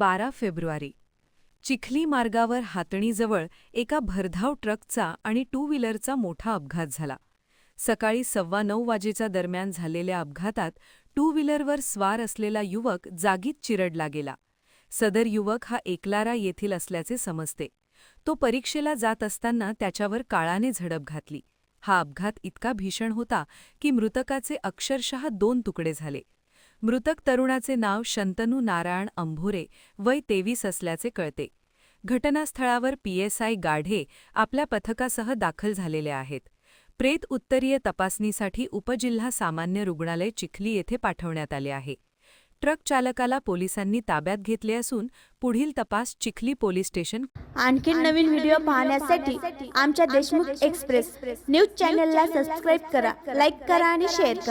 बारा फेब्रुवारी. चिखली मार्गावर हातणीजवळ एका भरधाव ट्रकचा आणि टू व्हीलरचा मोठा अपघात झाला. सकाळी सव्वा नऊ वाजेच्या दरम्यान झालेल्या अपघातात टू व्हीलरवर स्वार असलेला युवक जागीत चिरडला गेला. सदर युवक हा एकलारा येथील असल्याचे समजते. तो परीक्षेला जात असताना त्याच्यावर काळाने झडप घातली. हा अपघात इतका भीषण होता की मृतकाचे अक्षरशः दोन तुकडे झाले. मृतक तरुणाचे नाव शंतनू नारायण अंभोरे वय तेवीस असल्याचे कळते. घटनास्थळावर पीएसआय गाढे आपल्या पथकासह दाखल झालेले आहेत. प्रेत उत्तरीय तपासणीसाठी उपजिल्हा सामान्य रुग्णालय चिखली येथे पाठवण्यात आले आहे. ट्रक चालकाला पोलिसांनी ताब्यात घेतले असून पुढील तपास चिखली पोलीस स्टेशन आणखीन नवीन व्हिडिओ पाहण्यासाठी आमच्या देशमुख एक्सप्रेस न्यूज चॅनलला सबस्क्राईब करा लाईक करा आणि शेअर करा.